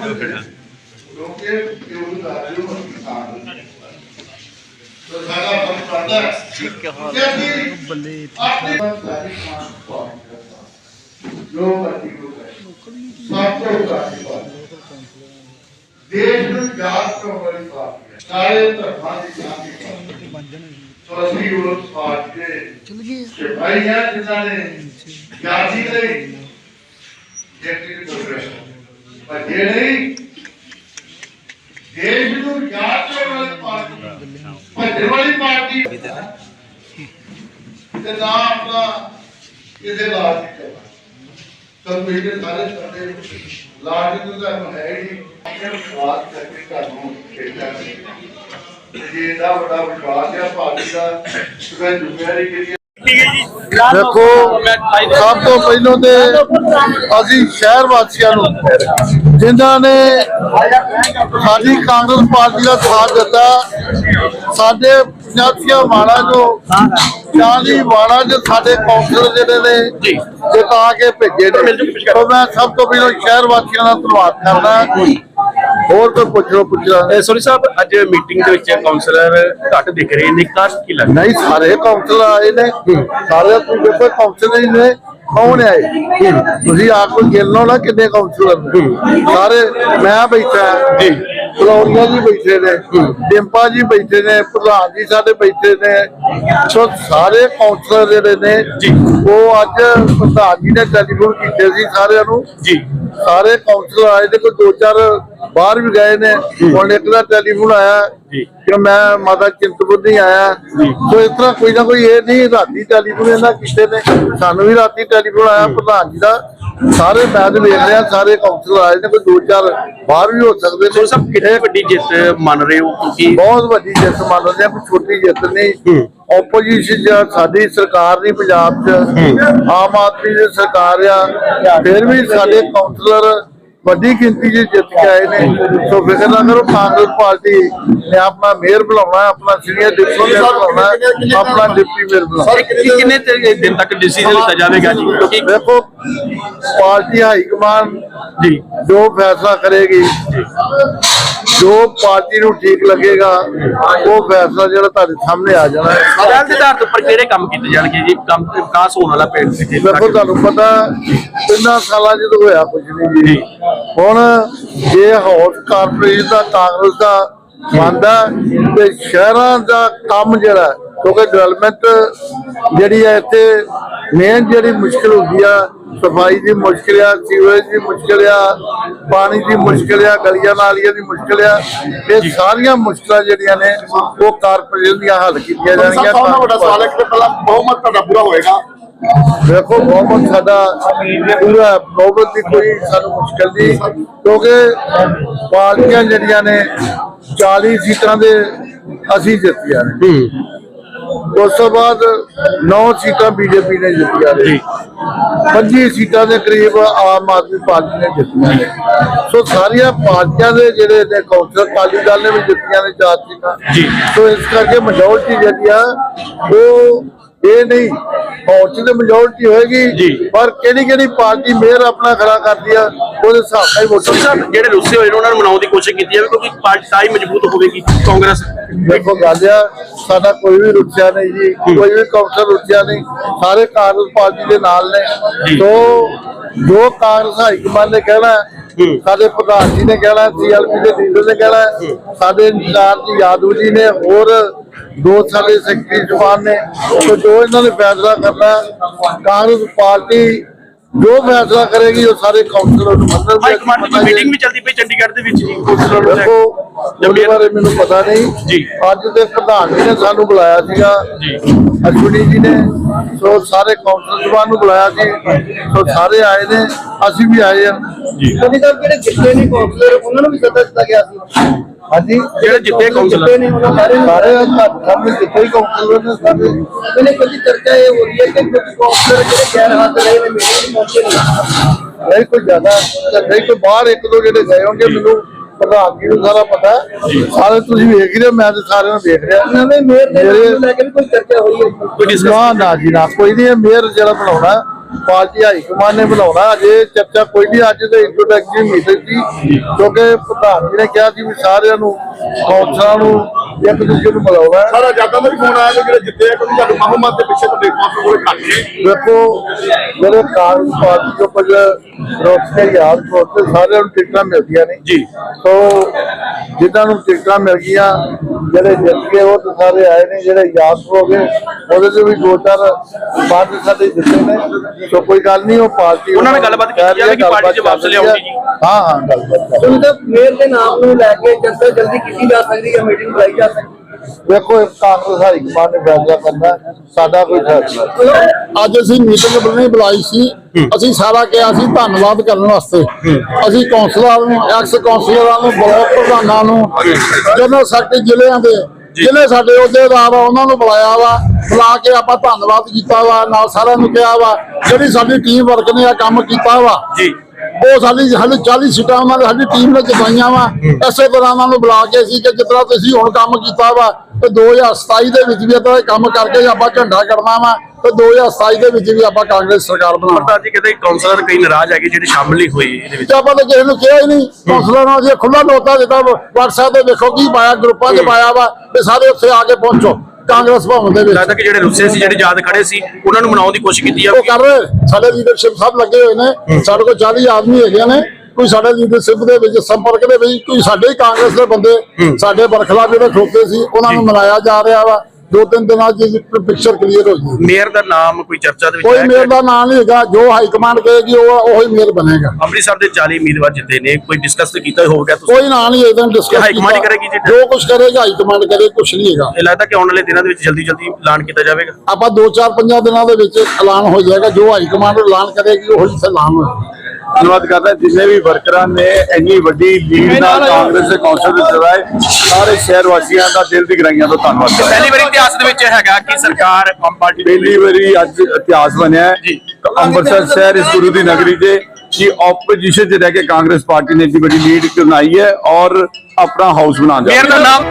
ਕਿਉਂਕਿ ਇਹ ਉਹ ਰਾਜੂ ਨੂੰ ਕਿਸਾਨ ਤੋ ਸਾਡਾ ਫਰਜ਼ ਪੜਦਾ ਹੈ ਠੀਕ ਹੈ ਕਿ ਅਸੀਂ ਬੱਲੇ ਆਪਣੀ ਸਾਰੀ ਮਾਂ ਪਾਉਂਦੇ ਜੋ ਮਰਜ਼ੀ ਕੋ ਕਰੇ ਸਭ ਤੋਂ ਕਾਫੀ ਬਾਤ ਦੇਸ਼ ਨੂੰ ਯਾਦ ਕਰਨ ਵਾਲੀ ਬਾਤ ਹੈ ਸਾਰੇ ਧਰਮਾਂ ਦੀ ਸ਼ਾਂਤੀ ਪਾਉਂਦੇ ਸੋ ਅਸੀਂ ਉਹ ਪਾਰਟੀ ਪਰ ਜੇ ਦੇਸ਼ ਨੂੰ ਯਾਦ ਕਰਨ ਵਾਲੀ ਪਾਰਟੀ, ਭੱਜਣ ਵਾਲੀ ਪਾਰਟੀ ਤੇ ਨਾ ਆਪਣਾ ਕਿਸੇ ਲਾਜ ਨਹੀਂ ਕਰਨਾ ਕੰਪਿਊਟਰ ਸਾਰੇ ਕਰਦੇ ਲਾਜ ਨੂੰ ਤਾਂ ਹੈ ਹੀ ਆਪਣੇ ਵਿਸ਼ਵਾਸ ਕਰਕੇ ਤੁਹਾਨੂੰ ਖੇਡਣਾ ਜੇ ਇਹਦਾ ਵੱਡਾ ਵਿਸ਼ਵਾਸ ਹੈ ਪਾਰਟੀ ਦਾ, ਤਾਂ ਜ਼ਿੰਮੇਵਾਰੀ ਦੇਖੋ ਸਭ ਤੋਂ ਪਹਿਲਾਂ ਤੇ ਅਸੀਂ ਸ਼ਹਿਰ ਵਾਸੀਆਂ ਨੂੰ ਜਿਨ੍ਹਾਂ ਨੇ ਸਾਡੀ ਕਾਂਗਰਸ ਪਾਰਟੀ ਦਾ ਸਾਥ ਦਿੱਤਾ ਸਾਡੇ ਪੰਜਾਬੀਆਂ ਵਾਲਾ ਜੋ 40 ਵਾਲਾ ਜੋ ਸਾਡੇ ਕੌਂਸਲਰ ਜਿਹੜੇ ਨੇ ਜਿਤਾ ਕੇ ਭੇਜੇ ਨੇ। ਮੈਂ ਸਭ ਤੋਂ ਪਹਿਲਾਂ ਸ਼ਹਿਰ ਵਾਸੀਆਂ ਦਾ ਧੰਨਵਾਦ ਕਰਦਾ। ਹੋਰ ਕੋਈ ਪੁੱਛੋ ਪੁੱਛਣਾ? ਸੋਰੀ ਸਾਹਿਬ ਅੱਜ ਮੀਟਿੰਗ ਦੇ ਵਿੱਚ ਕਾਉਂਸਲਰ ਘੱਟ ਦਿਖ ਰਹੇ ਨੇ ਕਾਸ਼ ਕੀ ਲੱਗਦਾ? ਨਹੀਂ ਸਾਰੇ ਕਾਉਂਸਲਰ ਆਏ ਨੇ। ਸਾਰੇ ਤੁਸੀਂ ਦੇਖੋ ਕਾਉਂਸਲਰ ਹੀ ਨੇ ਕੌਣ ਆਏ ਤੁਸੀਂ ਆਪ ਕੋਈ ਗਿਣ ਲਓ ਨਾ ਕਿੰਨੇ ਕਾਉਂਸਲਰ ਨੇ। ਸਾਰੇ ਮੈਂ ਬੈਠਾ ਜੀ। ਫਲੋਰੀਆ ਜੀ ਬੈਠੇ ਨੇ ਡਿੰਪਾ ਜੀ ਬੈਠੇ ਨੇ ਪ੍ਰਧਾਨ ਜੀ ਸਾਡੇ ਬੈਠੇ ਨੇ। ਸੋ ਸਾਰੇ ਕਾਉਂਸਲਰ ਜਿਹੜੇ ਨੇ ਜੀ। ਉਹ ਅੱਜ ਪ੍ਰਧਾਨ ਜੀ ਨੇ ਟੈਲੀਫੋਨ ਕੀਤੇ ਸੀ ਸਾਰਿਆਂ ਨੂੰ। ਜੀ। ਸਾਰੇ ਕਾਉਂਸਲਰ ਆਏ ਨੇ ਕੋਈ ਦੋ ਚਾਰ ਬਾਹਰ ਵੀ ਗਏ ਨੇ। ਹੁਣ ਇੱਕ ਦਾ ਟੈਲੀਫੋਨ ਆਇਆ। ਕਿ ਮੈਂ ਮਾਤਾ ਚਿੰਤਪੁਰਨੀ ਆਇਆ। ਸੋ ਇਸ ਤਰ੍ਹਾਂ ਕੋਈ ਨਾ ਕੋਈ ਇਹ ਨਹੀਂ ਰਾਤੀ ਟੈਲੀਫੋਨ ਇਹਨਾਂ ਕੀਤੇ ਨੇ। ਸਾਨੂੰ ਵੀ ਰਾਤੀ ਟੈਲੀਫੋਨ ਆਇਆ ਪ੍ਰਧਾਨ ਜੀ ਦਾ। ਸਾਰੇ ਮੈਚ ਵੇਖ ਰਹੇ ਆ ਸਾਰੇ ਕਾਉਂਸਲਰ ਆਏ ਨੇ ਕੋਈ ਦੋ ਚਾਰ ਬਾਹਰ ਵੀ ਹੋ ਸਕਦੇ ਸੋਰੀ ਸਾਹਿਬ ਕਿੰਨੀ ਵੱਡੀ ਜਿੱਤ ਮੰਨ ਰਹੇ ਹੋ ਕਿਉਂਕਿ ਬਹੁਤ ਵੱਡੀ ਜਿੱਤ ਮੰਨਦੇ ਆ ਕੋਈ ਛੋਟੀ ਜਿੱਤ ਨਹੀਂ। ਆਪੋਜੀਸ਼ਨ ਜਾਂ ਸਾਡੀ ਸਰਕਾਰ ਨਹੀਂ ਪੰਜਾਬ 'ਚ। ਆਮ ਆਦਮੀ ਦੀ ਸਰਕਾਰ ਆ। ਫਿਰ ਵੀ ਸਾਡੇ ਕਾਉਂਸਲਰ ਵੱਡੀ ਗਿਣਤੀ 'ਚ ਜਿੱਤ ਕੇ ਆਏ ਨੇ। ਸੋ ਫਿਕਰ ਨਾ ਕਰੋ ਕਾਂਗਰਸ ਪਾਰਟੀ ਨੇ ਆਪਣਾ ਮੇਅਰ ਬੁਲਾਉਣਾ ਆਪਣਾ ਸੀਨੀਅਰ ਡਿਪਟੀ ਮੇਅਰ ਬੁਲਾਉਣਾ ਆਪਣਾ ਡਿਪਟੀ ਮੇਅਰ ਬੁਲਾਉਣਾ ਕਿੰਨੇ ਦਿਨ ਤੱਕ ਡਿਸੀਜਨ ਲਿੱਤਾ ਜਾਵੇਗਾ ਜੀ? ਕਿਉਂਕਿ ਦੇਖੋ ਪਾਰਟੀ ਹਾਈ ਕਮਾਂਡ ਜੀ। ਜੋ ਫੈਸਲਾ ਕਰੇਗੀ ਜੋ। ਪਾਰਟੀ ਨੂੰ ਠੀਕ ਲੱਗੇਗਾ ਉਹ ਫੈਸਲਾ ਜਿਹੜਾ ਤੁਹਾਡੇ ਸਾਹਮਣੇ ਆ ਜਾਣਾ ਹੈ। ਅਦਾਲਤ ਦੇ ਆਧਾਰ ਉੱਪਰ ਕਿਹੜੇ ਕੰਮ ਕੀਤੇ ਜਾਣਗੇ ਜੀ? ਕੰਮ ਵਿਕਾਸ ਹੋਣ ਵਾਲਾ ਪਿੰਡ ਦੇ ਦੇਖੋ ਤੁਹਾਨੂੰ ਪਤਾ ਤਿੰਨਾਂ ਸਾਲਾਂ ਤਾਂ ਹੋਇਆ ਕੁਝ ਨਹੀਂ ਜੀ। ਹੁਣ ਜੇ ਹਾਊਸ ਕਾਰਪੋਰੇਸ਼ਨ ਦਾ ਕਾਂਗਰਸ ਦਾ ਮੰਨਦਾ ਤੇ ਸ਼ਹਿਰਾਂ ਦਾ ਕੰਮ ਜਿਹੜਾ ਕਿਉਂਕਿ ਡਿਵੈਲਪਮੈਂਟ ਜਿਹੜੀ ਹੈ ਇੱਥੇ ਮੇਨ ਜਿਹੜੀ ਮੁਸ਼ਕਲ ਹੁੰਦੀ ਆ ਸਫ਼ਾਈ ਦੀ ਮੁਸ਼ਕਲ ਆ ਸੀਵਰੇਜ ਦੀ ਮੁਸ਼ਕਲ ਆ ਪਾਣੀ ਦੀ ਮੁਸ਼ਕਲ ਆ ਗਲੀਆਂ ਨਾਲੀਆਂ ਦੀ ਮੁਸ਼ਕਲ ਆ ਇਹ ਸਾਰੀਆਂ ਮੁਸ਼ਕਲਾਂ ਜਿਹੜੀਆਂ ਨੇ ਉਹ ਕਾਰਪੋਰੇਸ਼ਨ ਦੀਆਂ ਹੱਲ ਕੀਤੀਆਂ ਜਾਣਗੀਆਂ ਸਭ ਤੋਂ ਵੱਡਾ ਸਵਾਲ ਹੈ ਕਿ ਪਹਿਲਾਂ ਬਹੁਮਤ ਤੁਹਾਡਾ ਪੂਰਾ ਹੋਏਗਾ। ਦੇਖੋ ਬਹੁਤ ਸਾਡਾ ਪੂਰਾ ਬਹੁਤ ਦੀ ਕੋਈ ਸਾਨੂੰ ਮੁਸ਼ਕਲ ਨਹੀਂ ਕਿਉਂਕਿ ਪਾਰਟੀਆਂ ਜਿਹੜੀਆਂ ਨੇ 40 ਸੀਟਾਂ ਦੇ ਅਸੀਂ ਜਿੱਤੀਆਂ ਨੇ। ਉਸ ਤੋਂ ਬਾਅਦ 9 ਸੀਟਾਂ ਬੀਜੇਪੀ ਨੇ ਜਿੱਤੀਆਂ ਨੇ। 25 ਸੀਟਾਂ ਦੇ ਕਰੀਬ ਆਮ ਆਦਮੀ ਪਾਰਟੀ ਨੇ ਜਿੱਤੀਆਂ ਨੇ। ਸੋ ਸਾਰੀਆਂ ਪਾਰਟੀਆਂ ਦੇ ਜਿਹੜੇ ਨੇ ਕੌਂਸਲ ਅਕਾਲੀ ਦਲ ਨੇ ਵੀ ਜਿੱਤੀਆਂ ਨੇ ਚਾਰ ਸੀਟਾਂ। ਜੀ। ਸੋ ਇਸ ਕਰਕੇ ਮੈਜੋਰਟੀ ਜਿਹੜੀ ਆ ਉਹ ਇਹ ਨਹੀਂ ਫੌਜ ਦੀ ਮੈਜੋਰਟੀ ਹੋਏਗੀ। ਪਰ ਕਿਹੜੀ ਕਿਹੜੀ ਪਾਰਟੀ ਮੇਅਰ ਆਪਣਾ ਖੜਾ ਕਰਦੀ ਆ ਉਹਦੇ ਹਿਸਾਬ ਨਾਲ ਹੀ ਵੋਟਾਂ ਸੋਰੀ ਜਿਹੜੇ ਰੁੱਸੇ ਹੋਏ ਨੇ ਉਹਨਾਂ ਨੂੰ ਮਨਾਉਣ ਦੀ ਕੋਸ਼ਿਸ਼ ਕੀਤੀ ਜਾਵੇ ਕਿਉਂਕਿ ਪਾਰਟੀ ਤਾਂ ਹੀ ਮਜ਼ਬੂਤ ਹੋਵੇਗੀ ਕਾਂਗਰਸ ਦੇਖੋ ਗੱਲ ਆ ਸਾਡਾ ਕੋਈ ਵੀ ਰੁੱਸਿਆ ਨਹੀਂ ਜੀ ਕੋਈ ਵੀ ਕੌਂਸਲ ਰੁੱਸਿਆ ਨਹੀਂ ਸਾਰੇ ਕਾਂਗਰਸ ਪਾਰਟੀ ਦੇ ਨਾਲ ਨੇ। ਤੋਂ ਜੋ ਕਾਂਗਰਸ ਹਾਈ ਕਮਾਂਡ ਨੇ ਕਹਿਣਾ। ਸਾਡੇ ਪ੍ਰਧਾਨ ਜੀ ਨੇ ਕਹਿਣਾ ਸੀਐਲਪੀ ਦੇ ਲੀਡਰ ਨੇ ਕਹਿਣਾ ਸਾਡੇ ਇੰਚਾਰਜ ਯਾਦਵ ਜੀ ਨੇ ਹੋਰ ਦੋ ਸਾਡੇ ਸੈਕਟਰੀ ਜਵਾਨ ਨੇ ਤੋਂ ਜੋ ਇਹਨਾਂ ਨੇ ਫੈਸਲਾ ਕਰਨਾ ਕਾਂਗਰਸ ਪਾਰਟੀ ਜੋ ਫੈਸਲਾ ਕਰੇਗੀ ਉਹ ਸਾਰੇ ਕਾਉਂਸਲਰ ਨੂੰ ਮੰਨਣਗੇ ਹਾਈ ਕਮਾਂਡ ਦੀ ਮੀਟਿੰਗ ਵੀ ਚੱਲਦੀ ਪਈ ਚੰਡੀਗੜ੍ਹ ਦੇ ਵਿੱਚ ਜੀ। ਕਾਉਂਸਲਰ ਨੂੰ ਉਹਦੇ ਬਾਰੇ ਮੈਨੂੰ ਪਤਾ ਨਹੀਂ। ਜੀ। ਅੱਜ ਦੇ ਪ੍ਰਧਾਨ ਜੀ ਨੇ ਸਾਨੂੰ ਬੁਲਾਇਆ ਸੀਗਾ। ਜੀ। ਅਸ਼ਵਨੀ ਜੀ ਨੇ ਸੋ ਸਾਰੇ ਕਾਉਂਸਲ ਸਭਾ ਨੂੰ ਬੁਲਾਇਆ ਸੀ। ਸੋ ਸਾਰੇ ਆਏ ਨੇ ਅਸੀਂ ਵੀ ਆਏ ਹਾਂ। ਜੀ। ਕਦੀ ਤੱਕ ਜਿਹੜੇ ਜਿੱਤੇ ਨੇ ਕੌਂਸਲਰ ਉਹਨਾਂ ਨੂੰ ਵੀ ਸੱਦਾ ਦਿੱਤਾ ਗਿਆ ਸੀ। ਹਾਂਜੀ ਜਿਹੜੇ ਜਿੱਤੇ ਕਾਉਂਸਲਰ ਨੇ ਉਹਨਾਂ ਬਾਰੇ ਸਾਰੇ ਤੁਹਾਨੂੰ ਜਿੱਤੇ ਕਾਉਂਸਲਰ ਨੇ ਸਾਰੇ ਇਹਨੇ ਕੁਝ ਚਰਚਾ ਇਹ ਹੋ ਰਹੀ ਹੈ ਕਿ ਕੁਝ ਕਾਉਂਸਲਰ ਜਿਹੜੇ ਗੈਰ ਹਾਜ਼ਰ ਰਹੇ ਨੇ ਮੀਟਿੰਗ ਵਿੱਚ ਨਹੀਂ ਨਹੀਂ ਕੋਈ ਜ਼ਿਆਦਾ ਨਹੀਂ ਕੋਈ ਬਾਹਰ ਇੱਕ ਦੋ ਜਿਹੜੇ ਗਏ ਹੋਣਗੇ ਮੈਨੂੰ ਪ੍ਰਧਾਨ ਜੀ ਨੂੰ ਸਾਰਾ ਪਤਾ ਸਾਰੇ ਤੁਸੀਂ ਵੇਖ ਰਹੇ ਮੈਂ ਤੇ ਸਾਰਿਆਂ ਨੂੰ ਵੇਖ ਰਿਹਾ। ਨਹੀਂ ਮੇਅਰ ਦੇ ਲੈ ਕੇ ਕੋਈ ਚਰਚਾ ਹੋਈ ਹੈ ਕੋਈ ਨਾ ਨਾ ਜੀ ਨਾ ਕੋਈ ਨਹੀਂ ਮੇਅਰ ਜਿਹੜਾ ਬਣਾਉਣਾ ਪਾਰਟੀ ਹਾਈ ਕਮਾਂਡ ਨੇ ਬਣਾਉਣਾ। ਅਜੇ ਚਰਚਾ ਕੋਈ ਨਹੀਂ ਅੱਜ ਦੇ ਇੰਟਰੋਡਕਟਰੀ ਮੀਟਿੰਗ ਸੀ ਕਿਉਂਕਿ ਪ੍ਰਧਾਨ ਜੀ ਨੇ ਕਿਹਾ ਸੀ ਵੀ ਸਾਰਿਆਂ ਨੂੰ ਕੌਂਸਲਰਾਂ ਨੂੰ ਇੱਕ ਦੂਜੇ ਨੂੰ ਮਿਲਾਉਣਾ ਹੈ। ਸਾਰਾ ਜਾਤਾਂ ਦਾ ਵੀ ਫੋਨ ਆਇਆ ਕਿ ਜਿਹੜੇ ਜਿੱਤੇ ਆ ਕਿਉਂਕਿ ਤੁਹਾਨੂੰ ਮਹਮਦ ਦੇ ਪਿੱਛੇ ਤੁਹਾਡੇ ਕੌਂਸਲ ਕੋਲ ਘੱਟ ਨੇ ਵੇਖੋ ਜਿਹੜੇ ਕਾਂਗਰਸ ਪਾਰਟੀ ਤੋਂ ਕੁਝ ਰੋਕ ਕੇ ਯਾਦ ਕੋਤੇ ਸਾਰਿਆਂ ਨੂੰ ਟਿਕਟਾਂ ਮਿਲਦੀਆਂ ਨੇ। ਜੀ। ਸੋ ਜਿਨ੍ਹਾਂ ਨੂੰ ਟਿਕਟਾਂ ਮਿਲ ਗਈਆਂ ਜਿਹੜੇ ਜਿੱਤ ਗਏ ਉਹ ਤਾਂ ਸਾਰੇ ਆਏ ਨੇ ਜਿਹੜੇ ਯਾਦ ਹੋ ਗਏ ਉਹਦੇ ਚ ਵੀ ਦੋ ਚਾਰ ਪੰਜ ਸਾਡੇ ਜਿੱਤੇ ਨੇ ਸੋ ਕੋਈ ਗੱਲ ਨਹੀਂ ਉਹ ਪਾਰਟੀ ਉਹਨਾਂ ਨੇ ਗੱਲਬਾਤ ਕੀਤੀ ਆ ਵੀ ਕਿ ਪਾਰਟੀ 'ਚ ਵਾਪਸ ਲਿਆਉਣੀ ਜੀ। ਹਾਂ ਹਾਂ ਗੱਲਬਾਤ ਕਰ- ਹੁਣ ਤਾਂ ਮੇਅਰ ਦੇ ਨਾਮ ਨੂੰ ਲੈ ਕੇ ਜਲਦੀ ਜਲਦੀ ਕੀਤੀ ਜਾ ਸਕਦੀ ਹੈ ਮੀਟਿੰਗ ਬੁਲਾਈ ਜਾ ਸਕਦੀ ਵੇਖੋ ਇਹ ਕਾਂਗਰਸ ਹਾਈ ਕਮਾਂਡ ਨੇ ਫੈਸਲਾ ਕਰਨਾ ਸਾਡਾ ਕੋਈ ਫੈਸਲਾ ਨਹੀਂ। ਅੱਜ ਅਸੀਂ ਮੀਟਿੰਗ ਬੁਲਾਈ ਬੁਲਾਈ ਸੀ। ਅਸੀਂ ਸਾਰਾ ਕਿਹਾ ਸੀ ਧੰਨਵਾਦ ਕਰਨ ਵਾਸਤੇ। ਅਸੀਂ ਕੌਂਸਲਰਾਂ ਨੂੰ ਐਕਸ ਕੌਂਸਲਰਾਂ ਨੂੰ ਬਲਾਕ ਪ੍ਰਧਾਨਾਂ ਨੂੰ ਜਨਰਲ ਸੈਕਟਰੀ ਜ਼ਿਲ੍ਹਿਆਂ ਦੇ ਜ਼ਿਲ੍ਹੇ ਸਾਡੇ ਅਹੁਦੇਦਾਰ ਆ ਉਹਨਾਂ ਨੂੰ ਬੁਲਾਇਆ ਵਾ। ਬੁਲਾ ਕੇ ਆਪਾਂ ਧੰਨਵਾਦ ਕੀਤਾ ਵਾ ਨਾਲ ਸਾਰਿਆਂ ਨੂੰ ਕਿਹਾ ਵਾ ਜਿਹੜੀ ਸਾਡੀ ਟੀਮ ਵਰਕ ਨੇ ਆ ਕੰਮ ਕੀਤਾ ਵਾ। ਜੀ। ਉਹ ਸਾਡੀ ਸਾਡੀ 40 ਸੀਟਾਂ ਉਹਨਾਂ ਨੇ ਸਾਡੀ ਟੀਮ ਨੇ ਜਿਤਾਈਆਂ ਵਾ। ਇਸੇ ਤਰ੍ਹਾਂ ਉਹਨਾਂ ਨੂੰ ਬੁਲਾ ਕੇ ਸੀ ਕਿ ਤਰ੍ਹਾਂ ਤੁਸੀਂ ਹੁਣ ਕੰਮ ਕੀਤਾ ਵਾ ਤੇ 2027 ਦੇ ਵਿੱਚ ਵੀ ਦੇ ਕੰਮ ਕਰਕੇ ਆਪਾਂ ਝੰਡਾ ਕੱਢਣਾ ਵਾ ਤੇ 2027 ਦੇ ਵਿੱਚ ਵੀ ਆਪਾਂ ਕਾਂਗਰਸ ਸਰਕਾਰ ਬਣਾਉਣਾ। ਪ੍ਰਧਾਨ ਜੀ ਕਹਿੰਦੇ ਕਾਉਂਸਲਰ ਕਈ ਨਾਰਾਜ਼ ਹੈਗੇ ਜਿਹੜੇ ਸ਼ਾਮਲ ਨਹੀਂ ਹੋਏ ਇਹਦੇ ਵਿੱਚ। ਆਪਾਂ ਤਾਂ ਕਿਸੇ ਨੂੰ ਕਿਹਾ ਹੀ ਨਹੀਂ ਕੌਂਸਲਰ ਨੂੰ ਅਸੀਂ ਖੁੱਲਾ ਨੋਟਾ ਦਿੱਤਾ WhatsApp ਤੇ ਵੇਖੋ ਕੀ ਪਾਇਆ ਗਰੁੱਪਾਂ 'ਚ ਪਾਇਆ ਵਾ ਤੇ ਸਾਰੇ ਉੱਥੇ ਆ ਕੇ ਪਹੁੰਚੋ। ਕਾਂਗਰਸ ਭਵਨ ਦੇ ਵਿੱਚ। ਲੱਗਦਾ ਕਿ ਜਿਹੜੇ ਰੁੱਸੇ ਸੀ ਜਿਹੜੇ ਯਾਦ ਖੜੇ ਸੀ ਉਹਨਾਂ ਨੂੰ ਮਨਾਉਣ ਦੀ ਕੋਸ਼ਿਸ਼ ਕੀਤੀ ਆ। ਉਹ ਕਰ ਰਹੇ। ਸਾਡੇ ਲੀਡਰਸ਼ਿਪ ਸਭ ਲੱਗੇ ਹੋਏ ਨੇ। ਸਾਡੇ ਕੋਲ 40 ਆਦਮੀ ਹੈਗੇ ਨੇ। ਕੋਈ ਸਾਡੇ ਲੀਡਰਸ਼ਿਪ ਦੇ ਵਿੱਚ ਸੰਪਰਕ ਦੇ ਵਿੱਚ ਕੋਈ ਸਾਡੇ ਹੀ ਕਾਂਗਰਸ ਦੇ ਬੰਦੇ ਸਾਡੇ ਬਰਖਲਾ ਜਿਹੜੇ ਖਲੋਤੇ ਸੀ ਉਹਨਾਂ ਨੂੰ ਮਿਲਾਇਆ ਜਾ ਰਿਹਾ ਵਾ। ਦੋ ਤਿੰਨ ਦਿਨਾਂ 'ਚ ਪਿਕਚਰ ਕਲੀਅਰ ਹੋ ਜੂਗੀ। ਮੇਅਰ ਦਾ ਨਾਮ ਕੋਈ ਚਰਚਾ ਦੇ ਵਿੱਚ ਕੋਈ ਮੇਅਰ ਦਾ ਨਾਂ ਨਹੀਂ ਹੈਗਾ ਜੋ ਹਾਈ ਕਮਾਂਡ ਕਹੇਗੀ ਉਹ ਉਹੀ ਮੇਅਰ ਬਣੇਗਾ। ਅੰਮ੍ਰਿਤਸਰ ਦੇ 40 ਉਮੀਦਵਾਰ ਜਿੱਤੇ ਨੇ ਕੋਈ ਡਿਸਕਸ ਕੀਤਾ ਹੋਵੇਗਾ ਤੁਸੀਂ? ਕੋਈ ਨਾਂ ਨਹੀਂ ਇਹਦਾ ਡਿਸਕਸ ਹਾਈ ਕਮਾਂਡ ਕਰੇਗੀ ਜੀ? ਜੋ ਕੁਝ ਕਰੇਗਾ ਹਾਈ ਕਮਾਂਡ ਕਰੇ ਕੁਝ ਨਹੀਂ ਹੈਗਾ। ਇਹ ਲੱਗਦਾ ਕਿ ਆਉਣ ਵਾਲੇ ਦਿਨਾਂ ਦੇ ਵਿੱਚ ਜਲਦੀ ਜਲਦੀ ਐਲਾਨ ਕੀਤਾ ਜਾਵੇਗਾ। ਆਪਾਂ 2-4 ਪੰਜਾਂ ਦਿਨਾਂ ਦੇ ਵਿੱਚ ਐਲਾਨ ਹੋ ਜਾਏਗਾ ਜੋ ਹਾਈ ਕਮਾਂਡ ਐਲਾਨ ਕਰੇਗੀ ਉਹੀ ਐਲਾਨ ਹੋਏਗਾ। ਧੰਨਵਾਦ ਕਰਦਾ। ਜਿੰਨੇ ਵੀ ਵਰਕਰਾਂ ਨੇ ਇੰਨੀ ਵੱਡੀ ਲੀਡ ਨਾਲ ਕਾਂਗਰਸ ਦੇ ਕੌਂਸਲ ਵਿੱਚ ਚਲਾਏ ਸਾਰੇ ਸ਼ਹਿਰ ਵਾਸੀਆਂ ਦਾ ਦਿਲ ਦੀ ਗਰਾਈਆਂ ਤੋਂ ਧੰਨਵਾਦ ਕਰਦਾ। ਪਹਿਲੀ ਵਾਰੀ ਇਤਿਹਾਸ ਦੇ ਵਿੱਚ ਹੈਗਾ ਕਿ ਸਰਕਾਰ ਆਮ ਪਾਰਟੀ ਪਹਿਲੀ ਵਾਰੀ ਅੱਜ ਇਤਿਹਾਸ ਬਣਿਆ ਹੈ। ਜੀ। ਅੰਮ੍ਰਿਤਸਰ ਸ਼ਹਿਰ ਇਸ ਗੁਰੂ ਦੀ ਨਗਰੀ ਦੇ ਕਿ ਆਪੋਜੀਸ਼ਨ 'ਚ ਰਹਿ ਕੇ ਕਾਂਗਰਸ ਪਾਰਟੀ ਨੇ ਇੱਡੀ ਵੱਡੀ ਲੀਡ ਬਣਾਈ ਹੈ ਔਰ ਆਪਣਾ ਹਾਊਸ ਬਣਾ ਮੇਅਰ ਦਾ ਨਾਮ